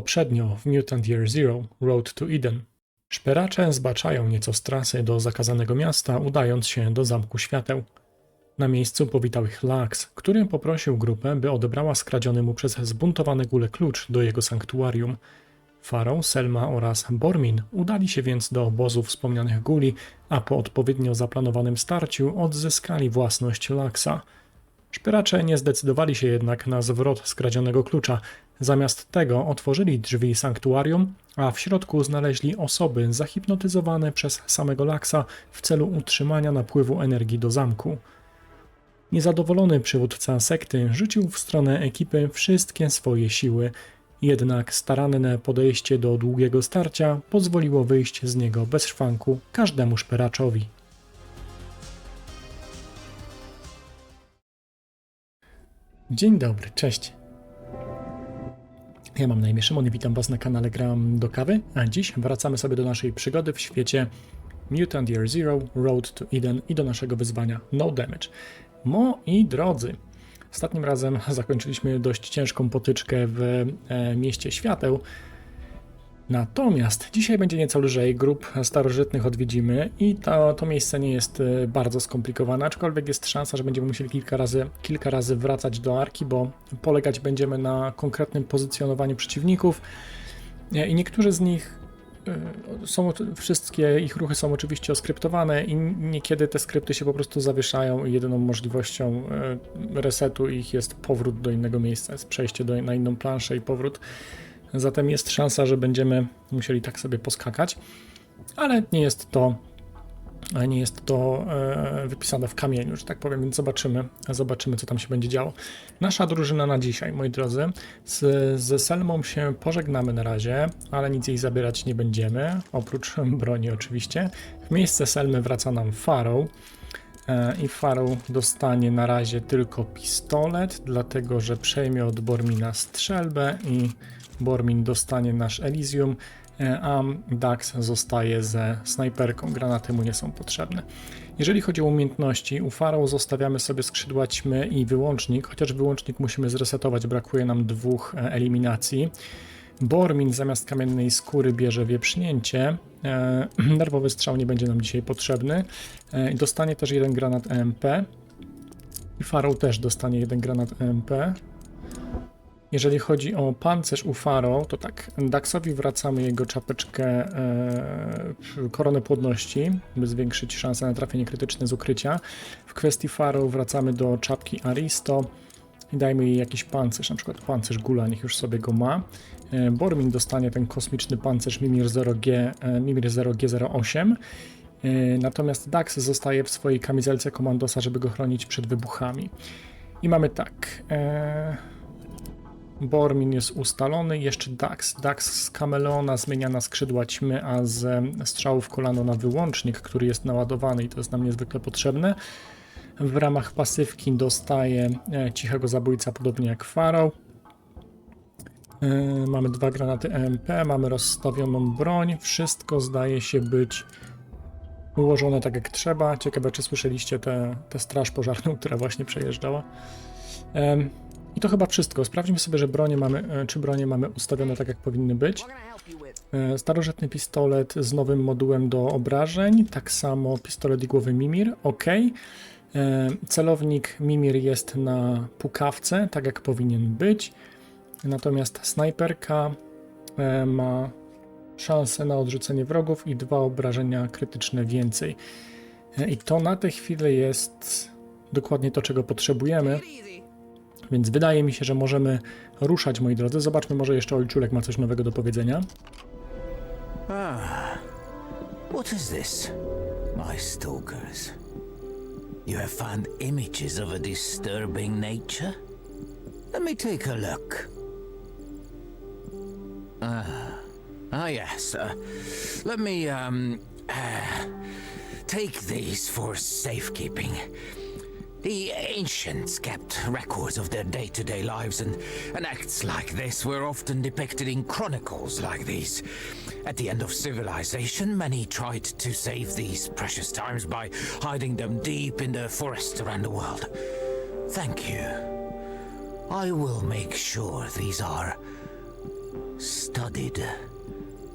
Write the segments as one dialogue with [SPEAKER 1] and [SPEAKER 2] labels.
[SPEAKER 1] Poprzednio w Mutant Year Zero Road to Eden. Szperacze zbaczają nieco z trasy do zakazanego miasta, udając się do Zamku Świateł. Na miejscu powitał ich Lax, który poprosił grupę, by odebrała skradziony mu przez zbuntowane gule klucz do jego sanktuarium. Farą, Selma oraz Bormin udali się więc do obozu wspomnianych guli, a po odpowiednio zaplanowanym starciu odzyskali własność Laxa. Szperacze nie zdecydowali się jednak na zwrot skradzionego klucza. Zamiast tego otworzyli drzwi sanktuarium, a w środku znaleźli osoby zahipnotyzowane przez samego Laxa w celu utrzymania napływu energii do zamku. Niezadowolony przywódca sekty rzucił w stronę ekipy wszystkie swoje siły, jednak staranne podejście do długiego starcia pozwoliło wyjść z niego bez szwanku każdemu szperaczowi. Dzień dobry, cześć. Ja mam na imię Szymon i witam Was na kanale Gram do Kawy, a dziś wracamy sobie do naszej przygody w świecie Mutant Year Zero, Road to Eden i do naszego wyzwania No Damage. Moi drodzy, ostatnim razem zakończyliśmy dość ciężką potyczkę w e, mieście świateł, Natomiast dzisiaj będzie nieco lżej, grup starożytnych odwiedzimy i to, to miejsce nie jest e, bardzo skomplikowane, aczkolwiek jest szansa, że będziemy musieli kilka razy, kilka razy wracać do arki, bo polegać będziemy na konkretnym pozycjonowaniu przeciwników E, i niektórzy z nich e, są, wszystkie ich ruchy są oczywiście oskryptowane i niekiedy te skrypty się po prostu zawieszają i jedyną możliwością resetu ich jest powrót do innego miejsca, jest przejście do, na inną planszę i powrót. Zatem jest szansa, że będziemy musieli tak sobie poskakać, ale nie jest to nie jest to e, wypisane w kamieniu, że tak powiem, więc zobaczymy, zobaczymy, co tam się będzie działo. Nasza drużyna na dzisiaj, moi drodzy, z, ze Selmą się pożegnamy na razie, ale nic jej zabierać nie będziemy, oprócz broni oczywiście. W miejsce Selmy wraca nam Farrow e, i Farrow dostanie na razie tylko pistolet, dlatego że przejmie od Bormina strzelbę i Bormin dostanie nasz Elysium, e, a Dax zostaje ze snajperką. Granaty mu nie są potrzebne. Jeżeli chodzi o umiejętności, u Farą zostawiamy sobie skrzydła ćmy i wyłącznik, chociaż wyłącznik musimy zresetować, brakuje nam dwóch e, eliminacji. Bormin zamiast kamiennej skóry bierze wieprznięcie. E, nerwowy strzał nie będzie nam dzisiaj potrzebny. Dostanie też jeden granat EMP. I Farą też dostanie jeden granat EMP. Jeżeli chodzi o pancerz u Faro, to tak, Daxowi wracamy jego czapeczkę e, koronę płodności, by zwiększyć szanse na trafienie krytyczne z ukrycia. W kwestii Faro wracamy do czapki Aristo i dajmy jej jakiś pancerz, na przykład pancerz Gula, niech już sobie go ma. E, Bormin dostanie ten kosmiczny pancerz Mimir 0G, e, Mimir 0G08. E, natomiast Dax zostaje w swojej kamizelce komandosa, żeby go chronić przed wybuchami. I mamy tak. E, Bormin jest ustalony, jeszcze Dax. Dax z kameleona zmienia na skrzydła ćmy, a z strzałów kolano na wyłącznik, który jest naładowany i to jest nam niezwykle potrzebne. W ramach pasywki dostaje e, cichego zabójca, podobnie jak Farał. E, mamy dwa granaty EMP, mamy rozstawioną broń. Wszystko zdaje się być ułożone tak jak trzeba. Ciekawe, czy słyszeliście tę straż pożarną, która właśnie przejeżdżała. I to chyba wszystko. Sprawdźmy sobie, że bronie mamy, e, czy bronie mamy ustawione tak, jak powinny być. E, starożytny pistolet z nowym modułem do obrażeń, tak samo pistolet igłowy Mimir, ok. E, celownik Mimir jest na pukawce, tak jak powinien być. Natomiast snajperka ma szansę na odrzucenie wrogów i dwa obrażenia krytyczne więcej. I to na tę chwilę jest dokładnie to, czego potrzebujemy. Więc wydaje mi się, że możemy ruszać, moi drodzy. Zobaczmy, może jeszcze Olczulek ma coś nowego do powiedzenia.
[SPEAKER 2] Ah, what is this, my stalkers? You have found images of a disturbing nature? Let me take a look. Ah, ah yes. Uh, let me, um, uh, take these for safekeeping. The ancients kept records of their day to day lives, and, and acts like this were often depicted in chronicles like these. At the end of civilization, many tried to save these precious times by hiding them deep in the forests around the world. Thank you. I will make sure these are studied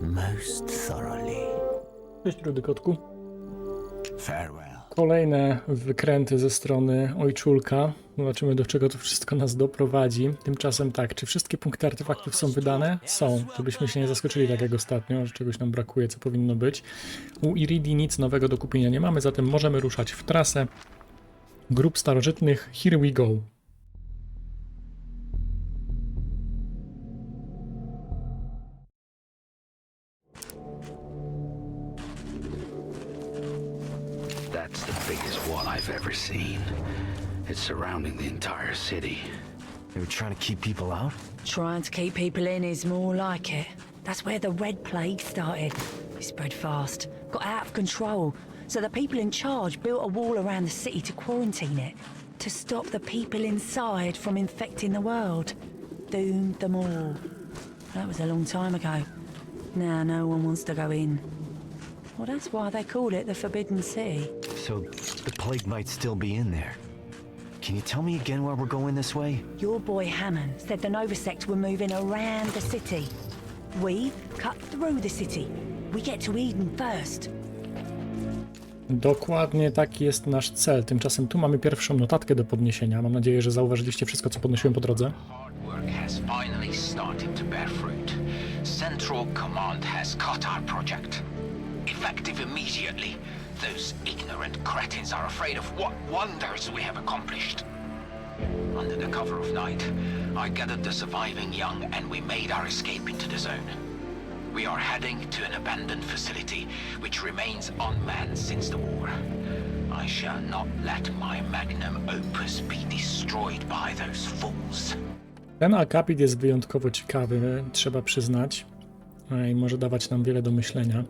[SPEAKER 2] most thoroughly.
[SPEAKER 1] Cześć, Rudy Kotku.
[SPEAKER 2] Farewell.
[SPEAKER 1] Kolejne wykręty ze strony ojczulka. Zobaczymy, do czego to wszystko nas doprowadzi. Tymczasem tak, czy wszystkie punkty artefaktów są wydane? Są, żebyśmy się nie zaskoczyli tak jak ostatnio, że czegoś nam brakuje, co powinno być. U Iridi nic nowego do kupienia nie mamy, zatem możemy ruszać w trasę. Grup starożytnych, here we go.
[SPEAKER 3] I've seen. It's surrounding the entire city.
[SPEAKER 4] They were trying to keep people out?
[SPEAKER 5] Trying to keep people in is more like it. That's where the Red Plague started. It spread fast, got out of control. So the people in charge built a wall around the city to quarantine it, to stop the people inside from infecting the world. Doomed them all. That was a long time ago. Now no one wants to go in. Well, that's why they call it the Forbidden City.
[SPEAKER 4] So the plague might still be in there. Can you tell me again why we're going this way?
[SPEAKER 5] Your boy Hammond said the Nova Sect were moving around the city. We cut through the city. We get to Eden first.
[SPEAKER 1] Dokładnie taki jest nasz cel. Tymczasem tu mamy pierwszą notatkę do podniesienia. Mam nadzieję, że zauważyliście wszystko, co podnosiłem po drodze.
[SPEAKER 6] Hard work has finally started to bear fruit. Central Command has cut our project. Effective immediately. Those ignorant cretins are afraid of what wonders we have accomplished. Under the cover of night, I gathered the surviving young and we made our escape into the zone. We are heading to an abandoned facility which remains unmanned since the war. I shall not let my magnum opus be destroyed by those fools.
[SPEAKER 1] Ten akapit jest wyjątkowo ciekawy, trzeba przyznać, i może dawać nam wiele do myślenia.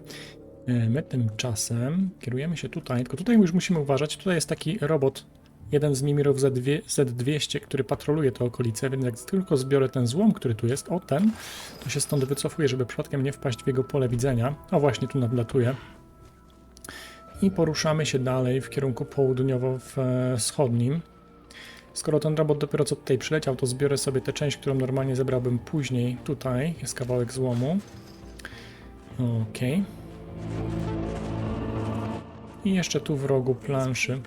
[SPEAKER 1] E, My tymczasem kierujemy się tutaj, tylko tutaj już musimy uważać. Tutaj jest taki robot, jeden z Mimirów Z2, Z200, który patroluje te okolice, więc jak tylko zbiorę ten złom, który tu jest, o ten, to się stąd wycofuję, żeby przypadkiem nie wpaść w jego pole widzenia. O właśnie, tu nadlatuje. I poruszamy się dalej w kierunku południowo-wschodnim. Skoro ten robot dopiero co tutaj przyleciał, to zbiorę sobie tę część, którą normalnie zebrałbym później. Tutaj jest kawałek złomu. Okej. I jeszcze tu w rogu planszy.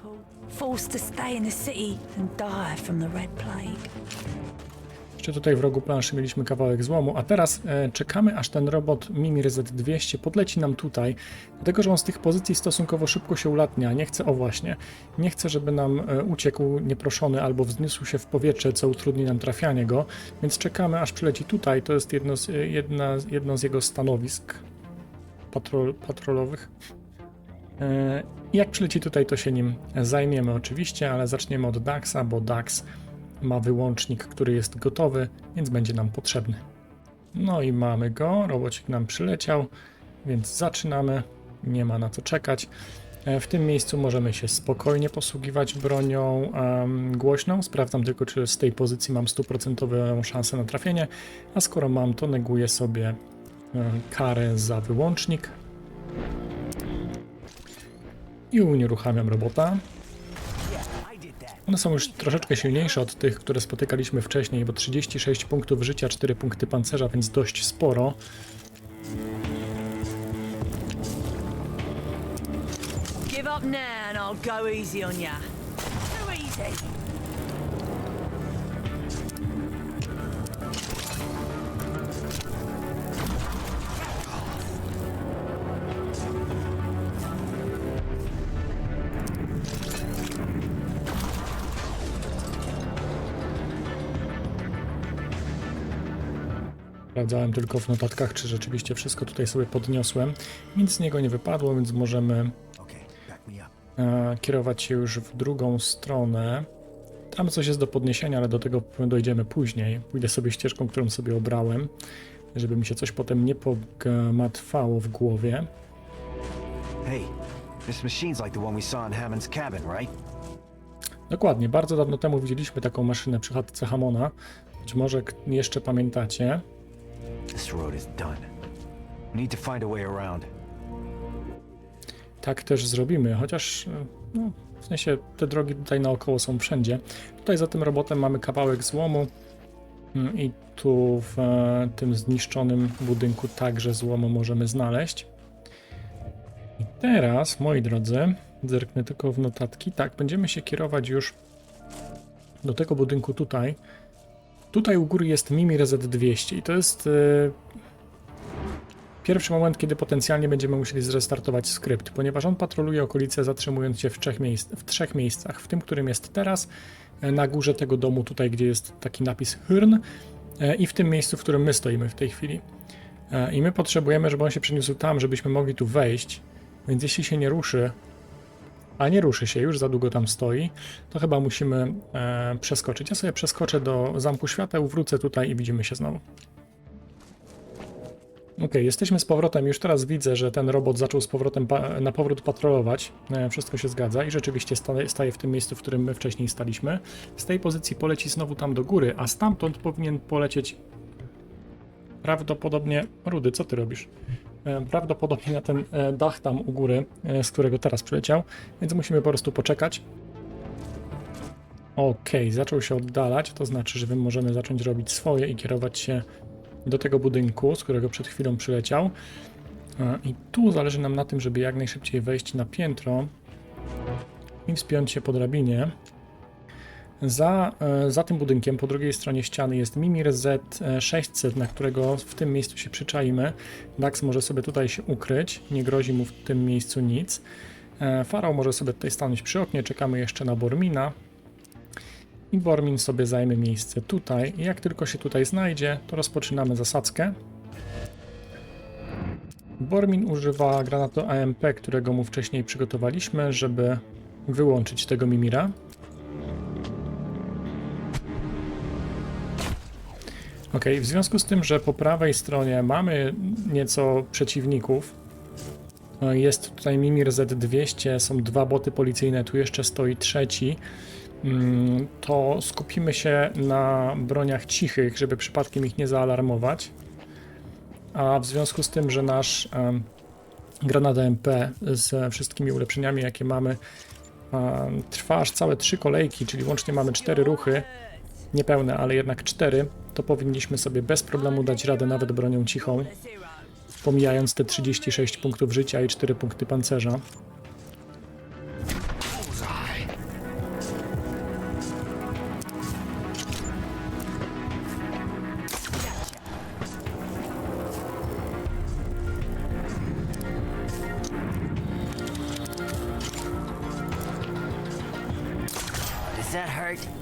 [SPEAKER 1] Jeszcze tutaj w rogu planszy mieliśmy kawałek złomu, a teraz e, czekamy aż ten robot Mimir Z200 podleci nam tutaj, dlatego że on z tych pozycji stosunkowo szybko się ulatnia. Nie chcę, o właśnie, nie chcę, żeby nam e, uciekł nieproszony albo wzniósł się w powietrze, co utrudni nam trafianie go, więc czekamy aż przyleci tutaj. To jest jedno z, e, jedna, jedno z jego stanowisk patrol, patrolowych. E, Jak przyleci tutaj, to się nim zajmiemy oczywiście, ale zaczniemy od Daxa, bo Dax ma wyłącznik, który jest gotowy, więc będzie nam potrzebny. No i mamy go, robocik nam przyleciał, więc zaczynamy, nie ma na co czekać. E, W tym miejscu możemy się spokojnie posługiwać bronią em, głośną. Sprawdzam tylko, czy z tej pozycji mam stuprocentową szansę na trafienie, a skoro mam, to neguję sobie karę za wyłącznik. I unieruchamiam robota. One są już troszeczkę silniejsze od tych, które spotykaliśmy wcześniej, bo 36 punktów życia, 4 punkty pancerza, więc dość sporo.
[SPEAKER 5] Give up now and I'll go easy on ya. Too easy.
[SPEAKER 1] Sprawdzałem tylko w notatkach, czy rzeczywiście wszystko tutaj sobie podniosłem. Nic z niego nie wypadło, więc możemy e, kierować się już w drugą stronę. Tam coś jest do podniesienia, ale do tego dojdziemy później. Pójdę sobie ścieżką, którą sobie obrałem, żeby mi się coś potem nie pogmatwało w głowie.
[SPEAKER 4] Hey, this machine's like the one we saw in Hammond's cabin, right?
[SPEAKER 1] Dokładnie, bardzo dawno temu widzieliśmy taką maszynę przy chatce Hamona. Być może jeszcze pamiętacie.
[SPEAKER 4] This road is done. Need to find a way around.
[SPEAKER 1] Tak też zrobimy, chociaż e, no, w sensie te drogi tutaj naokoło są wszędzie. Tutaj za tym robotem mamy kawałek złomu. Mm, I tu w e, tym zniszczonym budynku także złomu możemy znaleźć. I teraz, moi drodzy, zerknę tylko w notatki. Tak, będziemy się kierować już do tego budynku tutaj. Tutaj u góry jest Mimir Z200 i to jest e, pierwszy moment, kiedy potencjalnie będziemy musieli zrestartować skrypt, ponieważ on patroluje okolice zatrzymując się w trzech, w trzech miejscach. W tym, którym jest teraz, e, na górze tego domu, tutaj gdzie jest taki napis Hyrn e, i w tym miejscu, w którym my stoimy w tej chwili. E, I my potrzebujemy, żeby on się przeniósł tam, żebyśmy mogli tu wejść, więc jeśli się nie ruszy, a nie ruszy się, już za długo tam stoi, to chyba musimy e, przeskoczyć. Ja sobie przeskoczę do Zamku Świateł, wrócę tutaj i widzimy się znowu. Ok, jesteśmy z powrotem. Już teraz widzę, że ten robot zaczął z powrotem na powrót patrolować. E, Wszystko się zgadza i rzeczywiście sta- staje w tym miejscu, w którym my wcześniej staliśmy. Z tej pozycji poleci znowu tam do góry, a stamtąd powinien polecieć prawdopodobnie. Rudy, co ty robisz? E, Prawdopodobnie na ten e, dach tam u góry, e, z którego teraz przyleciał, więc musimy po prostu poczekać. Okej, zaczął się oddalać, to znaczy, że my możemy zacząć robić swoje i kierować się do tego budynku, z którego przed chwilą przyleciał. I tu zależy nam na tym, żeby jak najszybciej wejść na piętro i wspiąć się po drabinie. Za, e, za tym budynkiem, po drugiej stronie ściany jest Mimir Z600, na którego w tym miejscu się przyczaimy. Dax może sobie tutaj się ukryć, nie grozi mu w tym miejscu nic. E, Farał może sobie tutaj stanąć przy oknie, czekamy jeszcze na Bormina. I Bormin sobie zajmie miejsce tutaj. Jak tylko się tutaj znajdzie, to rozpoczynamy zasadzkę. Bormin używa granatu AMP, którego mu wcześniej przygotowaliśmy, żeby wyłączyć tego Mimira. Ok, w związku z tym, że po prawej stronie mamy nieco przeciwników, e, jest tutaj Mimir Z200, są dwa boty policyjne, tu jeszcze stoi trzeci, mm, to skupimy się na broniach cichych, żeby przypadkiem ich nie zaalarmować. A w związku z tym, że nasz granat MP z wszystkimi ulepszeniami, jakie mamy, trwa aż całe trzy kolejki, czyli łącznie mamy cztery ruchy, niepełne, ale jednak cztery, to powinniśmy sobie bez problemu dać radę nawet bronią cichą, pomijając te 36 punktów życia i 4 punkty pancerza.
[SPEAKER 7] Does that hurt?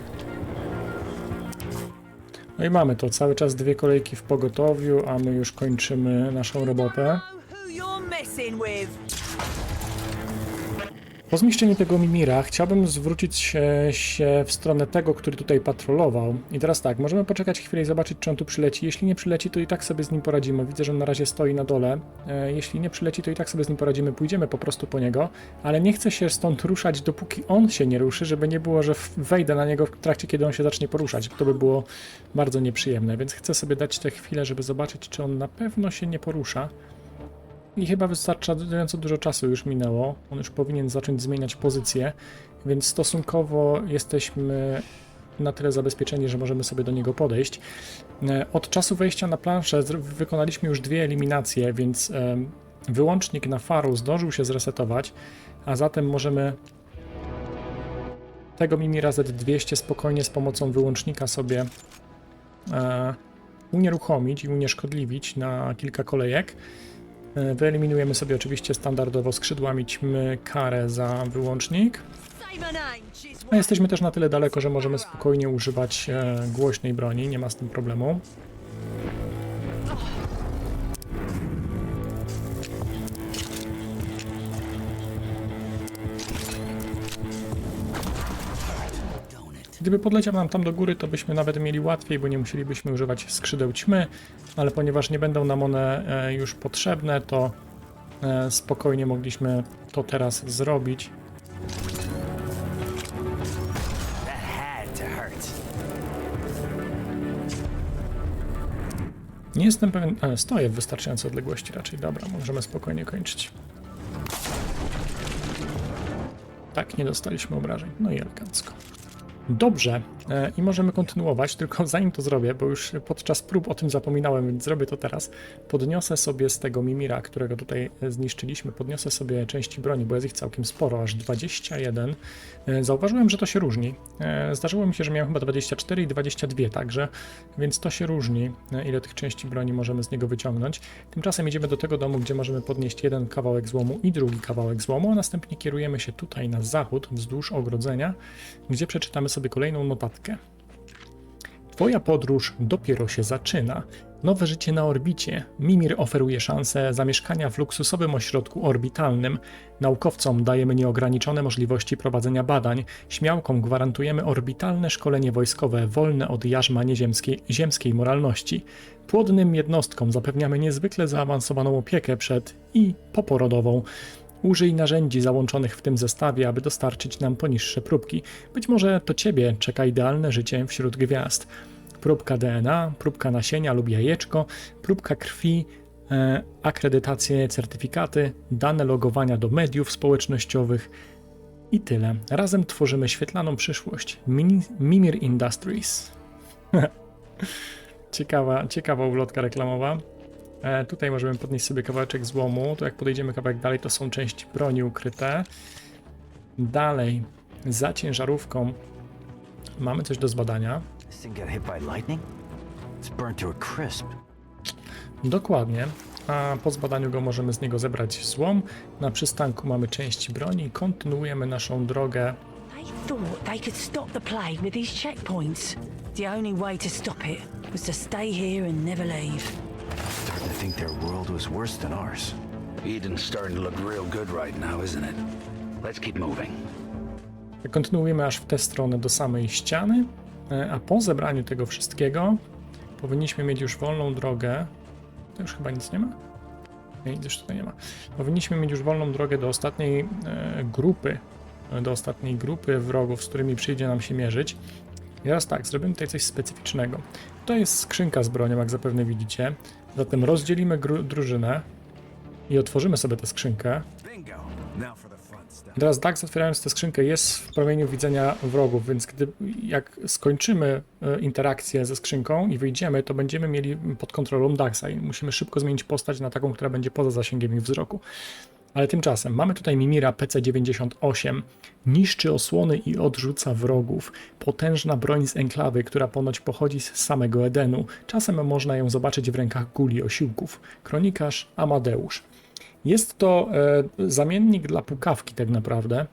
[SPEAKER 1] No i mamy to, cały czas dwie kolejki w pogotowiu, a my już kończymy naszą robotę. Po zniszczeniu tego Mimira chciałbym zwrócić się, się w stronę tego, który tutaj patrolował. I teraz tak, możemy poczekać chwilę i zobaczyć, czy on tu przyleci. Jeśli nie przyleci, to i tak sobie z nim poradzimy. Widzę, że on na razie stoi na dole. E, jeśli nie przyleci, to i tak sobie z nim poradzimy. Pójdziemy po prostu po niego, ale nie chcę się stąd ruszać, dopóki on się nie ruszy, żeby nie było, że wejdę na niego w trakcie, kiedy on się zacznie poruszać. To by było bardzo nieprzyjemne, więc chcę sobie dać tę chwilę, żeby zobaczyć, czy on na pewno się nie porusza. I chyba wystarczająco dużo czasu już minęło. On już powinien zacząć zmieniać pozycję, więc stosunkowo jesteśmy na tyle zabezpieczeni, że możemy sobie do niego podejść. E, Od czasu wejścia na planszę wykonaliśmy już dwie eliminacje, więc wyłącznik na faru zdążył się zresetować, a zatem możemy tego Mimira Z200 spokojnie z pomocą wyłącznika sobie e, unieruchomić i unieszkodliwić na kilka kolejek. E, Wyeliminujemy sobie oczywiście standardowo skrzydłami ćmy karę za wyłącznik. A jesteśmy też na tyle daleko, że możemy spokojnie używać e, głośnej broni, nie ma z tym problemu. Gdyby podleciał nam tam do góry, to byśmy nawet mieli łatwiej, bo nie musielibyśmy używać skrzydeł ćmy, ale ponieważ nie będą nam one e, już potrzebne, to e, spokojnie mogliśmy to teraz zrobić. Nie jestem pewien, ale stoję w wystarczającej odległości raczej. Dobra, możemy spokojnie kończyć. Tak, nie dostaliśmy obrażeń. No i elegancko. Dobrze, i możemy kontynuować, tylko zanim to zrobię, bo już podczas prób o tym zapominałem, więc zrobię to teraz, podniosę sobie z tego Mimira, którego tutaj e, zniszczyliśmy, podniosę sobie części broni, bo jest ich całkiem sporo, aż 21. E, Zauważyłem, że to się różni. E, Zdarzyło mi się, że miałem chyba 24 i 22 także, więc to się różni, e, ile tych części broni możemy z niego wyciągnąć. Tymczasem idziemy do tego domu, gdzie możemy podnieść jeden kawałek złomu i drugi kawałek złomu, a następnie kierujemy się tutaj na zachód, wzdłuż ogrodzenia, gdzie przeczytamy sobie kolejną Twoja podróż dopiero się zaczyna. Nowe życie na orbicie. Mimir oferuje szansę zamieszkania w luksusowym ośrodku orbitalnym. Naukowcom dajemy nieograniczone możliwości prowadzenia badań. Śmiałkom gwarantujemy orbitalne szkolenie wojskowe wolne od jarzma nieziemskiej ziemskiej moralności. Płodnym jednostkom zapewniamy niezwykle zaawansowaną opiekę przed i poporodową. Użyj narzędzi załączonych w tym zestawie, aby dostarczyć nam poniższe próbki. Być może to ciebie czeka idealne życie wśród gwiazd. Próbka DNA, próbka nasienia lub jajeczko, próbka krwi, e, akredytacje, certyfikaty, dane logowania do mediów społecznościowych i tyle. Razem tworzymy świetlaną przyszłość. Mini, Mimir Industries. ciekawa, ciekawa ulotka reklamowa. E, tutaj możemy podnieść sobie kawałeczek złomu. Tu jak podejdziemy kawałek dalej, to są części broni ukryte. Dalej, za ciężarówką mamy coś do zbadania.
[SPEAKER 4] To.
[SPEAKER 1] Dokładnie. A po zbadaniu go możemy z niego zebrać złom. Na przystanku mamy części broni i kontynuujemy naszą drogę.
[SPEAKER 5] The only way to stop it was to stay here and never leave.
[SPEAKER 4] Think their world was worse than ours.
[SPEAKER 3] Eden's starting to look real good right now, isn't it? Let's keep moving.
[SPEAKER 1] Kontynuujemy aż w tę stronę do samej ściany, e, a po zebraniu tego wszystkiego powinniśmy mieć już wolną drogę. To już chyba nic nie ma? Nie, nic już tutaj nie ma. Powinniśmy mieć już wolną drogę do ostatniej e, grupy, e, do ostatniej grupy wrogów, z którymi przyjdzie nam się mierzyć. I teraz tak, zrobimy tutaj coś specyficznego. To jest skrzynka z bronią, jak zapewne widzicie. Zatem rozdzielimy drużynę i otworzymy sobie tę skrzynkę. I teraz Dax otwierając tę skrzynkę jest w promieniu widzenia wrogów, więc gdy jak skończymy e, interakcję ze skrzynką i wyjdziemy, to będziemy mieli pod kontrolą Daxa i musimy szybko zmienić postać na taką, która będzie poza zasięgiem ich wzroku. Ale tymczasem mamy tutaj Mimira PC-98. Niszczy osłony i odrzuca wrogów. Potężna broń z enklawy, która ponoć pochodzi z samego Edenu. Czasem można ją zobaczyć w rękach guli osiłków. Kronikarz Amadeusz. Jest to e, zamiennik dla pukawki tak naprawdę.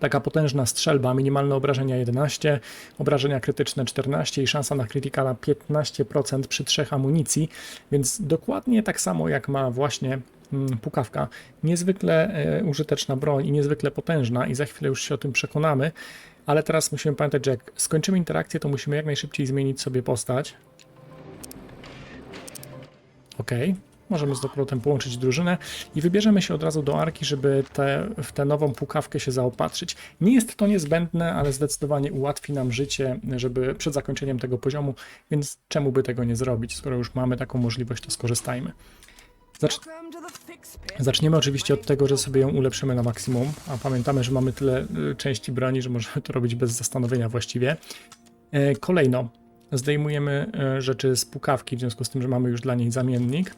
[SPEAKER 1] Taka potężna strzelba, minimalne obrażenia 11, obrażenia krytyczne 14 i szansa na krytykala 15% przy trzech amunicji, więc dokładnie tak samo jak ma właśnie mm, pukawka. Niezwykle e, użyteczna broń i niezwykle potężna i za chwilę już się o tym przekonamy, ale teraz musimy pamiętać, że jak skończymy interakcję, to musimy jak najszybciej zmienić sobie postać. Ok, możemy z powrotem połączyć drużynę i wybierzemy się od razu do Arki, żeby te, w tę nową pukawkę się zaopatrzyć. Nie jest to niezbędne, ale zdecydowanie ułatwi nam życie, żeby przed zakończeniem tego poziomu, więc czemu by tego nie zrobić? Skoro już mamy taką możliwość, to skorzystajmy. Zacz... Zaczniemy oczywiście od tego, że sobie ją ulepszymy na maksimum, a pamiętamy, że mamy tyle y, części broni, że możemy to robić bez zastanowienia właściwie. E, Kolejno zdejmujemy e, rzeczy z pukawki, w związku z tym, że mamy już dla niej zamiennik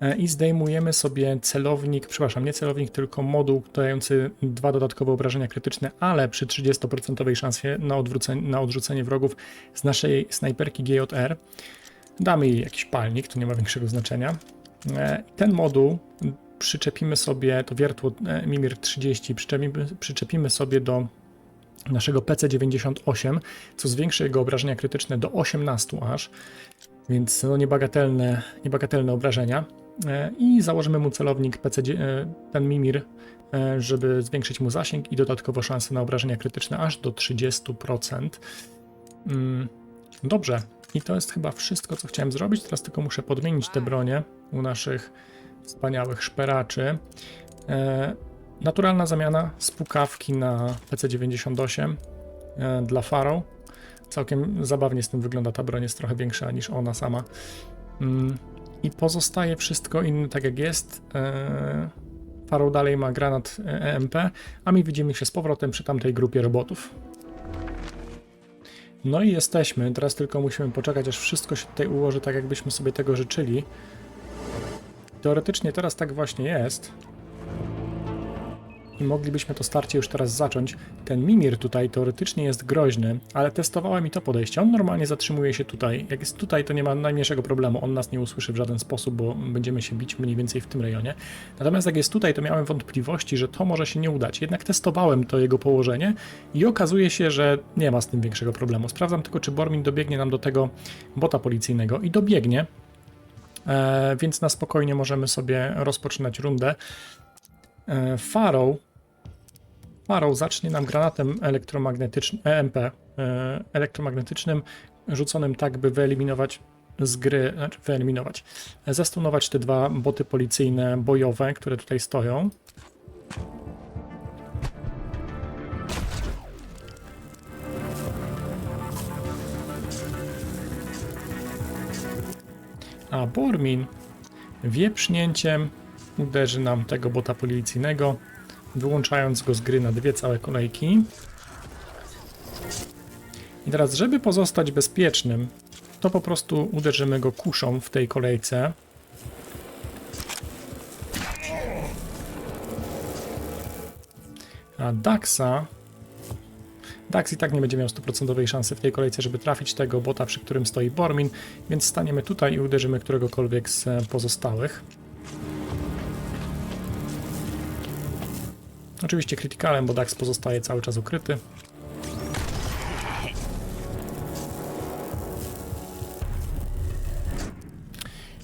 [SPEAKER 1] E, i zdejmujemy sobie celownik, przepraszam, nie celownik, tylko moduł dający dwa dodatkowe obrażenia krytyczne, ale przy 30% szansie na, na odrzucenie wrogów z naszej snajperki GJR. Damy jej jakiś palnik, to nie ma większego znaczenia. E, Ten moduł przyczepimy sobie, to wiertło Mimir 30, przyczepimy, przyczepimy sobie do naszego PC98, co zwiększy jego obrażenia krytyczne do 18 aż, więc no niebagatelne, niebagatelne obrażenia. E, I założymy mu celownik PC, e, ten Mimir, e, żeby zwiększyć mu zasięg i dodatkowo szanse na obrażenia krytyczne aż do 30%. Mm, Dobrze, i to jest chyba wszystko, co chciałem zrobić. Teraz tylko muszę podmienić te bronie u naszych wspaniałych szperaczy. E, naturalna zamiana z pukawki na PC98 e, dla Faro. Całkiem zabawnie z tym wygląda. Ta broń jest trochę większa niż ona sama. Mm, I pozostaje wszystko inne tak jak jest. E, Faro dalej ma granat e, EMP, a my widzimy się z powrotem przy tamtej grupie robotów. No i jesteśmy. Teraz tylko musimy poczekać, aż wszystko się tutaj ułoży tak, jakbyśmy sobie tego życzyli. Teoretycznie teraz tak właśnie jest. I moglibyśmy to starcie już teraz zacząć. Ten Mimir tutaj teoretycznie jest groźny, ale testowałem i to podejście. On normalnie zatrzymuje się tutaj. Jak jest tutaj, to nie ma najmniejszego problemu. On nas nie usłyszy w żaden sposób, bo będziemy się bić mniej więcej w tym rejonie. Natomiast jak jest tutaj, to miałem wątpliwości, że to może się nie udać. Jednak testowałem to jego położenie i okazuje się, że nie ma z tym większego problemu. Sprawdzam tylko, czy Bormin dobiegnie nam do tego bota policyjnego i dobiegnie. E, więc na spokojnie możemy sobie rozpoczynać rundę. E, Farrow Farrow zacznie nam granatem elektromagnetycznym, EMP, e, elektromagnetycznym, rzuconym tak, by wyeliminować z gry, znaczy wyeliminować, e, zastunować te dwa boty policyjne bojowe, które tutaj stoją. A Bormin wieprznięciem uderzy nam tego bota policyjnego, wyłączając go z gry na dwie całe kolejki. I teraz, żeby pozostać bezpiecznym, to po prostu uderzymy go kuszą w tej kolejce. A Daxa... Dax i tak nie będzie miał 100% szansy w tej kolejce, żeby trafić tego bota, przy którym stoi Bormin, więc staniemy tutaj i uderzymy któregokolwiek z pozostałych. Oczywiście krytykalem, bo Dax pozostaje cały czas ukryty.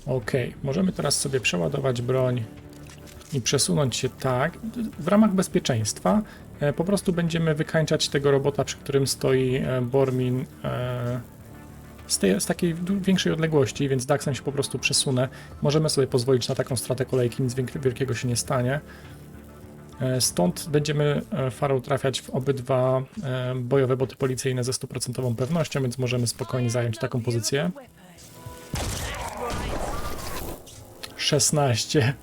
[SPEAKER 1] Ok, możemy teraz sobie przeładować broń i przesunąć się tak. W ramach bezpieczeństwa e, po prostu będziemy wykańczać tego robota, przy którym stoi e, Bormin e, z, tej, z takiej większej odległości, więc Daxem się po prostu przesunę. Możemy sobie pozwolić na taką stratę kolejki, nic wielkiego się nie stanie. E, Stąd będziemy e, farą trafiać w obydwa e, bojowe boty policyjne ze stuprocentową pewnością, więc możemy spokojnie zająć taką pozycję. 16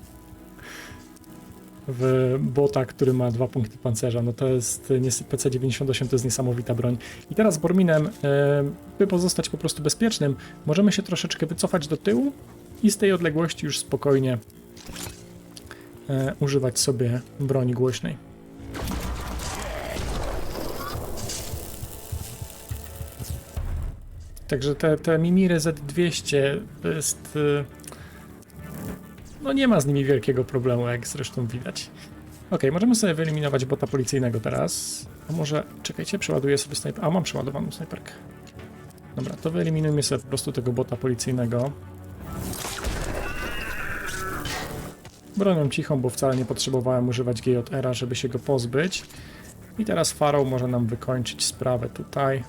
[SPEAKER 1] w bota, który ma dwa punkty pancerza. No to jest nies- PC98 to jest niesamowita broń. I teraz Borminem, by pozostać po prostu bezpiecznym, możemy się troszeczkę wycofać do tyłu i z tej odległości już spokojnie e, używać sobie broni głośnej. Także te, te Mimiry Z200 to jest. e, No nie ma z nimi wielkiego problemu, jak zresztą widać. Ok, możemy sobie wyeliminować bota policyjnego teraz. A może, czekajcie, przeładuję sobie snajper. A, mam przeładowaną snajperkę. Dobra, to wyeliminujmy sobie po prostu tego bota policyjnego. Bronią cichą, bo wcale nie potrzebowałem używać GJR-a, żeby się go pozbyć. I teraz Farą może nam wykończyć sprawę tutaj.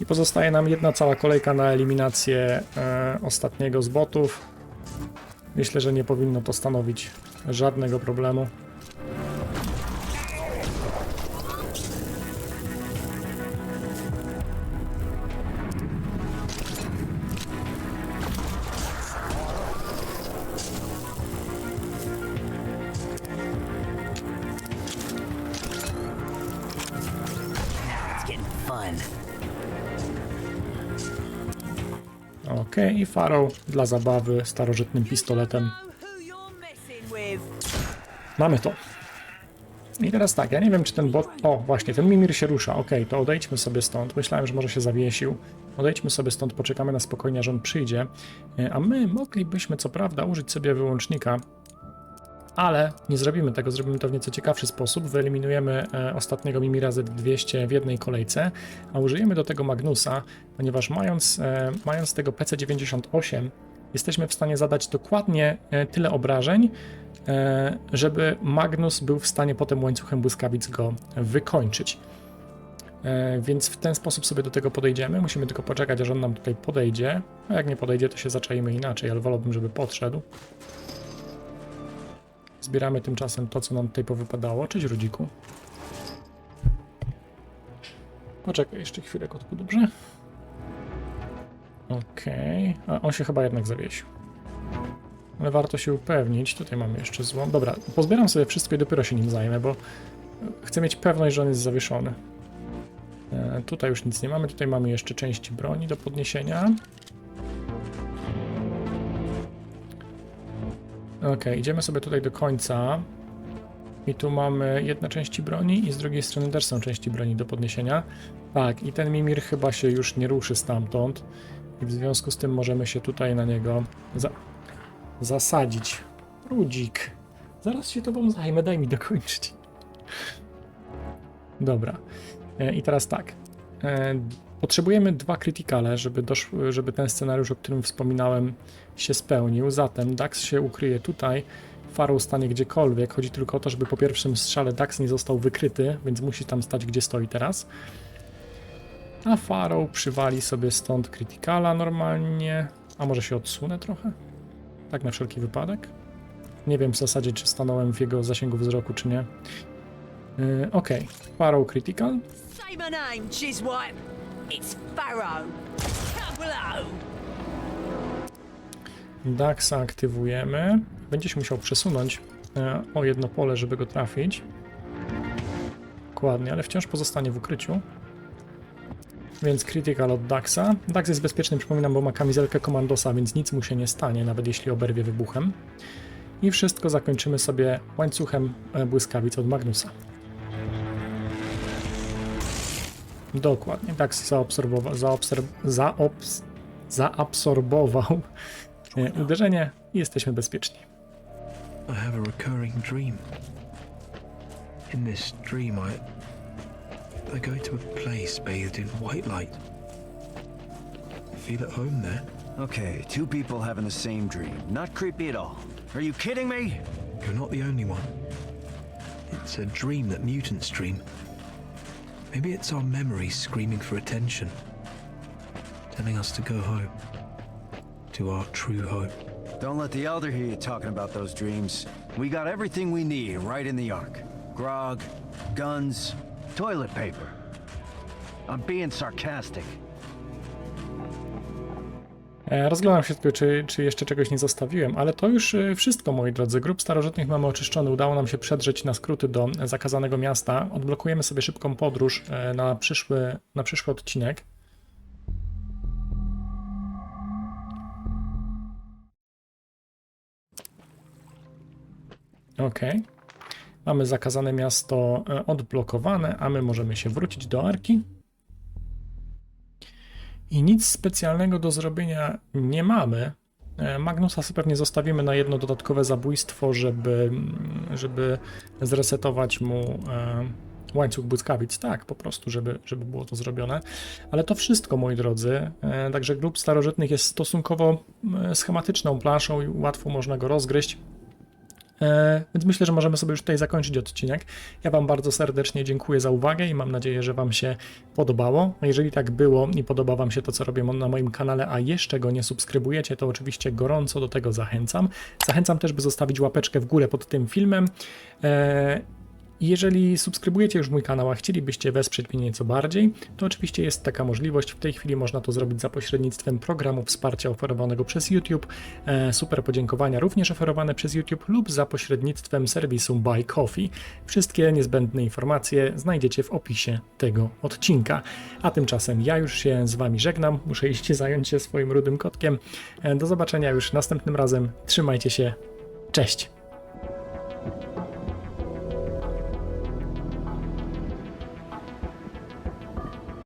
[SPEAKER 1] I pozostaje nam jedna cała kolejka na eliminację e, ostatniego z botów. Myślę, że nie powinno to stanowić żadnego problemu. Ok, i Farą dla zabawy starożytnym pistoletem. Mamy to. I teraz tak, ja nie wiem czy ten bot... O, właśnie, ten Mimir się rusza. Ok, to odejdźmy sobie stąd. Myślałem, że może się zawiesił. Odejdźmy sobie stąd, poczekamy na spokojnie, aż on przyjdzie. E, A my moglibyśmy co prawda użyć sobie wyłącznika, ale nie zrobimy tego, zrobimy to w nieco ciekawszy sposób. Wyeliminujemy e, ostatniego Mimira Z200 w jednej kolejce, a użyjemy do tego Magnusa, ponieważ mając, e, mając tego PC98 jesteśmy w stanie zadać dokładnie e, tyle obrażeń, żeby Magnus był w stanie potem łańcuchem błyskawic go wykończyć. Więc w ten sposób sobie do tego podejdziemy. Musimy tylko poczekać, aż on nam tutaj podejdzie. A jak nie podejdzie, to się zaczaimy inaczej, ale wolałbym, żeby podszedł. Zbieramy tymczasem to, co nam tutaj powypadało. Cześć, Rudziku. Poczekaj jeszcze chwilę, kotku, dobrze? Okej. A on się chyba jednak zawiesił. Ale warto się upewnić. Tutaj mamy jeszcze złom. Dobra, pozbieram sobie wszystko i dopiero się nim zajmę, bo chcę mieć pewność, że on jest zawieszony. E, tutaj już nic nie mamy. Tutaj mamy jeszcze części broni do podniesienia. Ok, idziemy sobie tutaj do końca. I tu mamy jedne części broni i z drugiej strony też są części broni do podniesienia. Tak, i ten Mimir chyba się już nie ruszy stamtąd. I w związku z tym możemy się tutaj na niego za zasadzić. Rudzik. Zaraz się tobą zajmę, daj mi dokończyć. Dobra. E, I teraz tak. Potrzebujemy dwa krytykale, żeby, żeby ten scenariusz, o którym wspominałem, się spełnił. Zatem Dax się ukryje tutaj, Farą stanie gdziekolwiek. Chodzi tylko o to, żeby po pierwszym strzale Dax nie został wykryty, więc musi tam stać, gdzie stoi teraz. A Farą przywali sobie stąd krytykala normalnie. A może się odsunę trochę? Tak na wszelki wypadek. Nie wiem w zasadzie, czy stanąłem w jego zasięgu wzroku, czy nie. Yy, Okej, okay. Farą critical.
[SPEAKER 5] Say my name. It's. Tableau.
[SPEAKER 1] Daxa aktywujemy. Będzie się musiał przesunąć e, o jedno pole, żeby go trafić. Dokładnie, ale wciąż pozostanie w ukryciu. Więc critical od Daxa. Dax jest bezpieczny, przypominam, bo ma kamizelkę komandosa, więc nic mu się nie stanie, nawet jeśli oberwie wybuchem. I wszystko zakończymy sobie łańcuchem e, błyskawic od Magnusa. Dokładnie, Dax zaobserwował, zaobserw, zaobs, zaabsorbował e, uderzenie i jesteśmy bezpieczni.
[SPEAKER 8] I have a recurring dream. In this dream, I. I go to a place bathed in white light. I feel at home there.
[SPEAKER 4] Okay, two people having the same dream. Not creepy at all. Are you kidding me?
[SPEAKER 8] You're not the only one. It's a dream that mutants dream. Maybe it's our memories screaming for attention, telling us to go home. To our true home.
[SPEAKER 4] Don't let the Elder hear you talking about those dreams. We got everything we need right in the Ark. Grog, guns, toilet paper. I'm being sarcastic.
[SPEAKER 1] E, Rozglądam się tylko, czy, czy jeszcze czegoś nie zostawiłem, ale to już e, wszystko, moi drodzy. Grup starożytnych mamy oczyszczony. Udało nam się przedrzeć na skróty do zakazanego miasta. Odblokujemy sobie szybką podróż e, na przyszły, na przyszły odcinek. Ok. Mamy zakazane miasto odblokowane, a my możemy się wrócić do Arki. I nic specjalnego do zrobienia nie mamy. E, Magnusa sobie pewnie zostawimy na jedno dodatkowe zabójstwo, żeby, żeby zresetować mu e, łańcuch błyskawic. Tak, po prostu, żeby, żeby było to zrobione. Ale to wszystko, moi drodzy. E, Także grup starożytnych jest stosunkowo e, schematyczną planszą i łatwo można go rozgryźć. E, Więc myślę, że możemy sobie już tutaj zakończyć odcinek. Ja Wam bardzo serdecznie dziękuję za uwagę i mam nadzieję, że Wam się podobało. Jeżeli tak było i podoba Wam się to, co robię na moim kanale, a jeszcze go nie subskrybujecie, to oczywiście gorąco do tego zachęcam. Zachęcam też, by zostawić łapeczkę w górę pod tym filmem. Jeżeli subskrybujecie już mój kanał, a chcielibyście wesprzeć mnie nieco bardziej, to oczywiście jest taka możliwość. W tej chwili można to zrobić za pośrednictwem programu wsparcia oferowanego przez YouTube. E, super podziękowania również oferowane przez YouTube lub za pośrednictwem serwisu Buy Coffee. Wszystkie niezbędne informacje znajdziecie w opisie tego odcinka. A tymczasem ja już się z Wami żegnam. Muszę iść zająć się swoim rudym kotkiem. E, do zobaczenia już następnym razem. Trzymajcie się. Cześć!